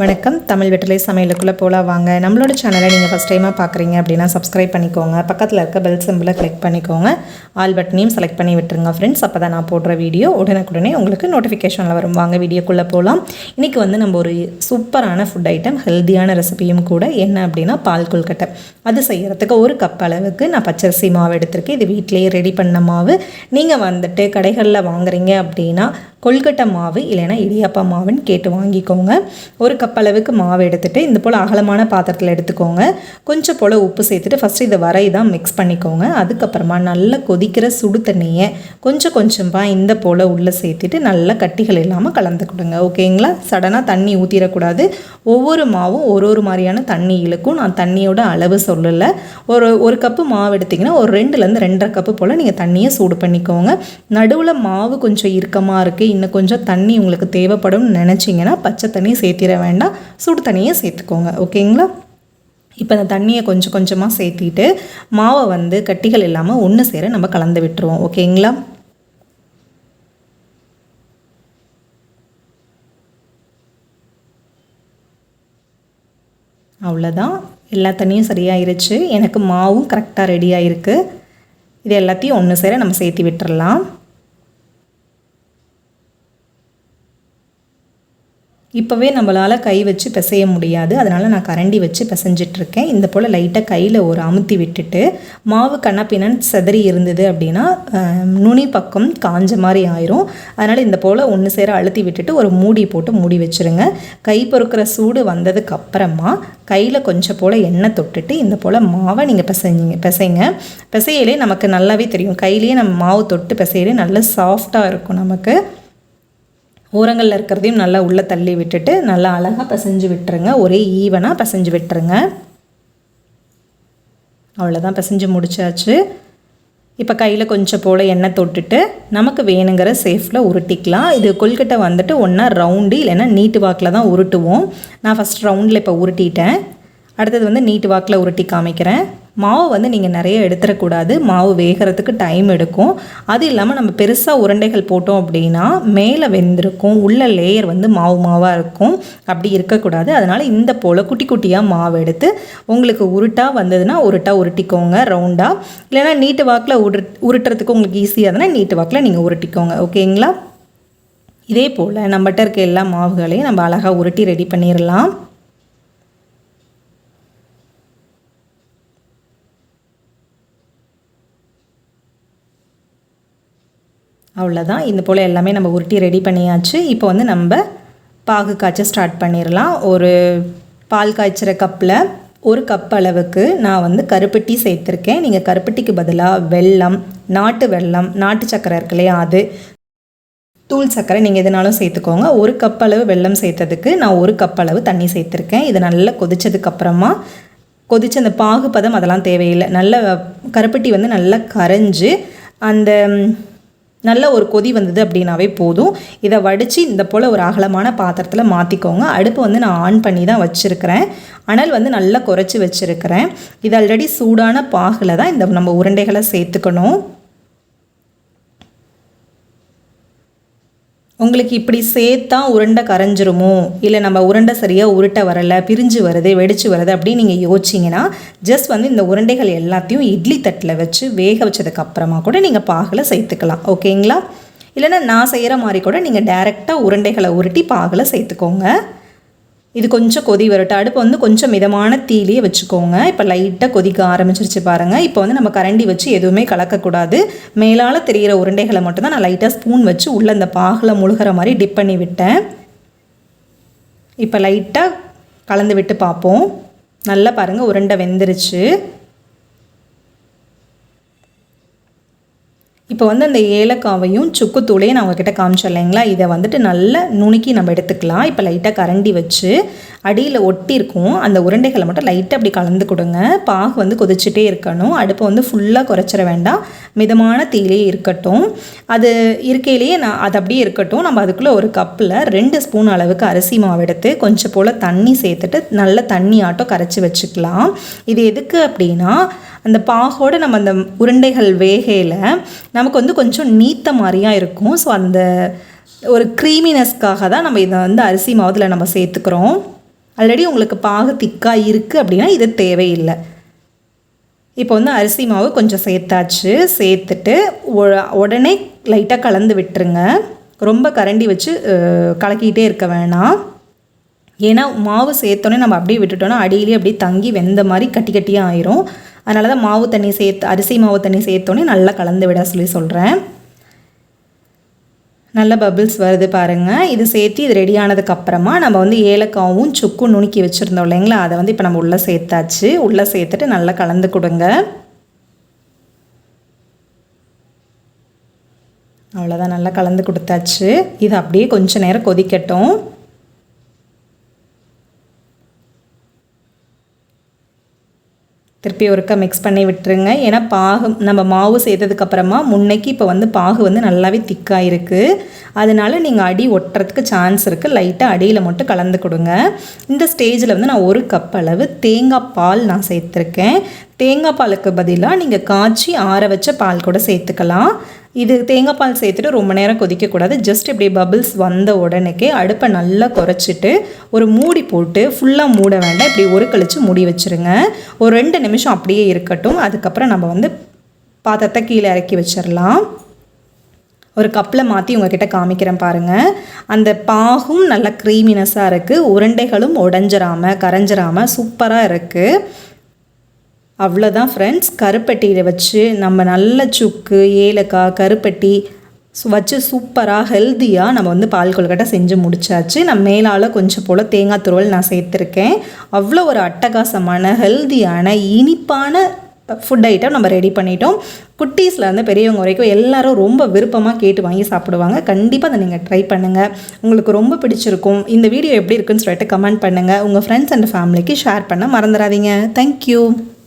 வணக்கம். தமிழ் வெட்டலை சமையலுக்குள்ளே போகலாம் வாங்க. நம்மளோட சேனலை நீங்கள் ஃபஸ்ட் டைமாக பார்க்குறீங்க அப்படின்னா சப்ஸ்கிரைப் பண்ணிக்கோங்க. பக்கத்தில் இருக்க பெல் சிம்பிளை கிளிக் பண்ணிக்கோங்க. ஆல் பட்டனையும் செலக்ட் பண்ணி விட்டுருங்க ஃப்ரெண்ட்ஸ் அப்போ தான் நான் போடுற வீடியோ உடனுக்குடனே உங்களுக்கு நோட்டிஃபிகேஷனில் வரும். வாங்க வீடியோக்குள்ளே போகலாம் இன்றைக்கி வந்து நம்ம ஒரு சூப்பரான ஃபுட் ஐட்டம் ஹெல்த்தியான ரெசிபியும் கூட என்ன அப்படின்னா பால் கொல்கட்டை அது செய்கிறதுக்கு ஒரு கப் அளவுக்கு நான் பச்சரிசி மாவு எடுத்திருக்கேன். இது வீட்டிலேயே ரெடி பண்ண மாவு. நீங்கள் வந்துட்டு கடைகளில் வாங்குறீங்க அப்படின்னா கொல்கட்டை மாவு இல்லைன்னா இடியாப்பா மாவுன்னு கேட்டு வாங்கிக்கோங்க. ஒரு கப் அளவுக்கு மாவு எடுத்துகிட்டு இந்த போல் அகலமான பாத்திரத்தில் எடுத்துக்கோங்க. கொஞ்சம் போல் உப்பு சேர்த்துட்டு ஃபஸ்ட்டு இதை வரை தான் மிக்ஸ் பண்ணிக்கோங்க. அதுக்கப்புறமா நல்லா கொதிக்கிற சுடு தண்ணியை கொஞ்சம் கொஞ்சமாக இந்த போல் உள்ளே சேர்த்துட்டு நல்லா கட்டிகள் இல்லாமல் கலந்து கொடுங்க. ஓகேங்களா சடனாக தண்ணி ஊற்றிடக்கூடாது ஒவ்வொரு மாவும் ஒரு ஒரு மாதிரியான தண்ணி இழுக்கும். நான் தண்ணியோட அளவு சொல்லலை. ஒரு ஒரு கப்பு மாவு எடுத்திங்கன்னா ஒரு ரெண்டுலேருந்து ரெண்டரை கப்பு போல் நீங்கள் தண்ணியை சூடு பண்ணிக்கோங்க. நடுவில் மாவு கொஞ்சம் இறுக்கமாக இருக்குது இன்னும் கொஞ்சம் தண்ணி உங்களுக்கு தேவைப்படும்னு நினச்சிங்கன்னா பச்சை தண்ணி சேர்த்திட வேண்டாம். சுடு தண்ணியை சேர்த்துக்கோங்க. ஓகேங்களா? இப்போ அந்த தண்ணியை கொஞ்சம் கொஞ்சமாக சேர்த்திட்டு மாவை வந்து கட்டிகள் இல்லாமல் ஒன்று சேர நம்ம கலந்து விட்டுருவோம். ஓகேங்களா? அவ்வளோதான் எல்லா தண்ணியும் சரியாயிருச்சு. எனக்கு மாவும் கரெக்டாக ரெடி ஆயிருக்கு. இது எல்லாத்தையும் ஒன்று சேர நம்ம சேர்த்து விட்டுறலாம். இப்போவே நம்மளால் கை வச்சு பிசைய முடியாது. அதனால் நான் கரண்டி வச்சு பிசைஞ்சிட்ருக்கேன். இந்த போல் லைட்டாக கையில் ஒரு அமுத்தி விட்டுட்டு மாவு கண்ணப்பினன் செதறி இருந்தது அப்படின்னா நுனி பக்கம் காஞ்ச மாதிரி ஆயிரும். அதனால் இந்த போல் ஒன்று சேர அழுத்தி விட்டுட்டு ஒரு மூடி போட்டு மூடி வச்சுருங்க. கை பொறுக்கிற சூடு வந்ததுக்கு அப்புறமா கையில் கொஞ்சம் போல் எண்ணெய் தொட்டுட்டு இந்த போல் மாவை நீங்கள் பிசைஞ்சிங்க பிசைங்க. பிசையிலே நமக்கு நல்லாவே தெரியும். கையிலேயே நம்ம மாவு தொட்டு பிசையிலே நல்லா சாஃப்டாக இருக்கும் நமக்கு. ஓரங்களில் இருக்கிறதையும் நல்லா உள்ளே தள்ளி விட்டுட்டு நல்லா அழகாக பிசைஞ்சு விட்டுருங்க. ஒரே ஈவனாக பிசைஞ்சு விட்டுருங்க. அவ்வளோதான் பிசைஞ்சு முடிச்சாச்சு. இப்போ கையில் கொஞ்சம் போல் எண்ணெய் தொட்டுட்டு நமக்கு வேணுங்கிற சேஃபில் உருட்டிக்கலாம். இது கொல்கட்டை வந்துட்டு ஒன்றா ரவுண்டு இல்லைன்னா நீட்டு வாக்கில் தான் உருட்டுவோம். நான் ஃபஸ்ட் ரவுண்டில் இப்போ உருட்டிட்டேன். அடுத்தது வந்து நீட்டு வாக்கில் உருட்டி காமிக்கிறேன். மாவு வந்து நீங்கள் நிறைய எடுத்துடக்கூடாது மாவு வேகிறதுக்கு டைம் எடுக்கும். அது இல்லாமல் நம்ம பெருசாக உருண்டைகள் போட்டோம் அப்படின்னா மேலே வெந்திருக்கும். உள்ள லேயர் வந்து மாவு மாவாக இருக்கும். அப்படி இருக்கக்கூடாது. அதனால் இந்த போல் குட்டி குட்டியாக மாவு எடுத்து உங்களுக்கு உருட்டாக வந்ததுன்னா உருட்டாக உருட்டிக்கோங்க ரவுண்டாக இல்லைனா நீட்டு வாக்கில் உரு உருட்டுறதுக்கு உங்களுக்கு ஈஸியாக இருந்தால் நீட்டு வாக்கில் நீங்கள் உருட்டிக்கோங்க. ஓகேங்களா இதே போல் நம்மகிட்ட இருக்க எல்லா மாவுகளையும் நம்ம அழகாக உருட்டி ரெடி பண்ணிடலாம் அவ்வளோதான் இந்த போல் எல்லாமே நம்ம உருட்டி ரெடி பண்ணியாச்சு. இப்போ வந்து நம்ம பாகு காய்ச்ச ஸ்டார்ட் பண்ணிடலாம் ஒரு பால் காய்ச்சிற கப்பில் ஒரு கப் அளவுக்கு நான் வந்து கருப்பட்டி சேர்த்துருக்கேன். நீங்கள் கருப்பட்டிக்கு பதிலாக வெல்லம் நாட்டு வெல்லம் நாட்டு சக்கரை இருக்கு இல்லையா அது தூள் சக்கரை நீங்கள் எதுனாலும் சேர்த்துக்கோங்க. ஒரு கப் அளவு வெல்லம் சேர்த்ததுக்கு நான் ஒரு கப் அளவு தண்ணி சேர்த்துருக்கேன். இது நல்லா கொதித்ததுக்கப்புறமா கொதித்து அந்த பாகுபதம் அதெல்லாம் தேவையில்லை. நல்ல கருப்பட்டி வந்து நல்லா கரைஞ்சி அந்த நல்ல ஒரு கொதி வந்தது அப்படின்னாவே போதும். இதை வடித்து இந்த போல் ஒரு அகலமான பாத்திரத்தில் மாற்றிக்கோங்க அடுப்பு வந்து நான் ஆன் பண்ணி தான் வச்சுருக்கிறேன். அனல் வந்து நல்லா குறைச்சி வச்சுருக்கிறேன். இது ஆல்ரெடி சூடான பாகில் தான் இந்த நம்ம உருண்டைகளை சேர்த்துக்கணும். உங்களுக்கு இப்படி சேர்த்தா உருண்டை கரைஞ்சிருமோ? இல்லை நம்ம உருண்டை சரியாக உருட்டை வரலை பிரிஞ்சு வருது வெடிச்சு வருது அப்படின்னு நீங்கள் யோசிச்சிங்கன்னா ஜஸ்ட் வந்து இந்த உருண்டைகள் எல்லாத்தையும் இட்லி தட்டில் வச்சு வேக வச்சதுக்கப்புறமா கூட நீங்கள் பாகில் சேர்த்துக்கலாம். ஓகேங்களா? இல்லைன்னா நான் செய்கிற மாதிரி கூட நீங்கள் டைரெக்டாக உருண்டைகளை உருட்டி பாகில் சேர்த்துக்கோங்க. இது கொஞ்சம் கொதி வரட்டும். அடுப்பு வந்து கொஞ்சம் மிதமான தீலியை வச்சுக்கோங்க. இப்போ லைட்டாக கொதிக்க ஆரம்பிச்சிருச்சு பாருங்கள் இப்போ வந்து நம்ம கரண்டி வச்சு எதுவுமே கலக்கக்கூடாது. மேலால் தெரிகிற உருண்டைகளை மட்டும்தான் நான் லைட்டாக ஸ்பூன் வச்சு உள்ளே அந்த பாகில் முழுகிற மாதிரி டிப் பண்ணி விட்டேன். இப்போ லைட்டாக கலந்து விட்டு பார்ப்போம். நல்லா பாருங்கள் உருண்டை வெந்துருச்சு. இப்போ வந்து அந்த ஏலக்காவையும் சுக்குத்தூளையும் நான் உங்ககிட்ட காமிச்சேன் இல்லைங்களா? இதை வந்துட்டு நல்லா நுணுக்கி நம்ம எடுத்துக்கலாம். இப்போ லைட்டாக கரண்டி வச்சு அடியில் ஒட்டியிருக்கும் அந்த உருண்டைகளை மட்டும் லைட்டாக அப்படி கலந்து கொடுங்க. பாகு வந்து கொதிச்சுட்டே இருக்கணும். அடுப்பை வந்து ஃபுல்லாக குறைச்சிட வேண்டாம். மிதமான தீலே இருக்கட்டும். அது இருக்கையிலேயே நான் அது அப்படியே இருக்கட்டும். நம்ம அதுக்குள்ளே ஒரு கப்பில் ரெண்டு ஸ்பூன் அளவுக்கு அரிசி மாவு எடுத்து கொஞ்சம் போல் தண்ணி சேர்த்துட்டு நல்ல தண்ணி ஆட்டம் கரைச்சி வச்சுக்கலாம். இது எதுக்கு அப்படின்னா அந்த பாகோடு நம்ம அந்த உருண்டைகள் வேகையில் நமக்கு வந்து கொஞ்சம் நீத்த மாதிரியாக இருக்கும். ஸோ அந்த ஒரு க்ரீமினஸ்க்காக தான் நம்ம இதை வந்து அரிசி மாவுதில் நம்ம சேர்த்துக்கிறோம். ஆல்ரெடி உங்களுக்கு பாகு திக்காக இருக்குது அப்படின்னா இது தேவையில்லை. இப்போ வந்து அரிசி மாவு கொஞ்சம் சேர்த்தாச்சு. சேர்த்துட்டு உடனே லைட்டாக கலந்து விட்டுருங்க. ரொம்ப கரண்டி வச்சு கலக்கிக்கிட்டே இருக்க வேணாம். ஏன்னா மாவு சேர்த்தோன்னே நம்ம அப்படியே விட்டுட்டோன்னா அடியிலேயே அப்படியே தங்கி வெந்த மாதிரி கட்டி கட்டியாக ஆயிரும். அதனால தான் மாவு தண்ணி சேர்த்து அரிசி மாவு தண்ணி சேர்த்தோன்னே நல்லா கலந்து விட சொல்லி சொல்கிறேன் நல்ல பபிள்ஸ் வருது பாருங்கள் இது சேர்த்து இது ரெடி ஆனதுக்கப்புறமா நம்ம வந்து ஏலக்காவும் சுக்கும் நுணுக்கி வச்சுருந்தோம் இல்லைங்களா? அதை வந்து இப்போ நம்ம உள்ளே சேர்த்தாச்சு. உள்ளே சேர்த்துட்டு நல்லா கலந்து கொடுங்க. அவ்வளோதான் நல்லா கலந்து கொடுத்தாச்சு. இது அப்படியே கொஞ்சம் நேரம் கொதிக்கட்டும். திருப்பி ஒருக்கா மிக்ஸ் பண்ணி விட்டுருங்க. ஏன்னா பாகு நம்ம மாவு சேர்த்ததுக்கப்புறமா முன்னைக்கு இப்போ வந்து பாகு வந்து நல்லாவே திக்காக இருக்குது அதனால நீங்கள் அடி ஒட்டுறதுக்கு சான்ஸ் இருக்குது லைட்டாக அடியில் மட்டும் கலந்து கொடுங்க. இந்த ஸ்டேஜில் வந்து நான் ஒரு கப் அளவு தேங்காய் பால் நான் சேர்த்துருக்கேன். தேங்காய் பாலுக்கு பதிலாக நீங்கள் காய்ச்சி ஆற வச்ச பால் கூட சேர்த்துக்கலாம். இது தேங்காய் பால் சேர்த்துட்டு ரொம்ப நேரம் கொதிக்கக்கூடாது. ஜஸ்ட் இப்படி பபிள்ஸ் வந்த உடனேக்கே அடுப்பை நல்லா குறைச்சிட்டு ஒரு மூடி போட்டு ஃபுல்லாக மூட வேண்டாம். இப்படி ஒரு கழிச்சு மூடி வச்சுருங்க. ஒரு ரெண்டு நிமிஷம் அப்படியே இருக்கட்டும். அதுக்கப்புறம் நம்ம வந்து பாத்திரத்தை கீழே இறக்கி வச்சிடலாம் ஒரு கப்பில் மாற்றி உங்ககிட்ட காமிக்கிறேன் பாருங்கள் அந்த பாகும் நல்லா க்ரீமினஸாக இருக்குது உருண்டைகளும் உடஞ்சிராமல் கரைஞ்சிராமல் சூப்பராக இருக்குது அவ்வளோதான் ஃப்ரெண்ட்ஸ் கருப்பட்டியில் வச்சு நம்ம நல்ல சுக்கு ஏலக்காய் கருப்பட்டி சு- வச்சு சூப்பராக ஹெல்த்தியாக நம்ம வந்து பால் கொழுக்கட்டை செஞ்சு முடிச்சாச்சு. நான் மேலால் கொஞ்சம் போல் தேங்காய் துருவல் நான் சேர்த்துருக்கேன். அவ்வளோ ஒரு அட்டகாசமான ஹெல்த்தியான இனிப்பான ஃபுட் ஐட்டம் நம்ம ரெடி பண்ணிட்டோம். குட்டீஸ்லேருந்து பெரியவங்க வரைக்கும் எல்லாரும் ரொம்ப விருப்பமாக கேட்டு வாங்கி சாப்பிடுவாங்க. கண்டிப்பாக அதை நீங்கள் ட்ரை பண்ணுங்கள் உங்களுக்கு ரொம்ப பிடிச்சிருக்கும். இந்த வீடியோ எப்படி இருக்குன்னு சொல்லிட்டு கமெண்ட் பண்ணுங்கள் உங்கள் ஃப்ரெண்ட்ஸ் அண்ட் ஃபேமிலிக்கு ஷேர் பண்ண மறந்துடாதீங்க. தேங்க்யூ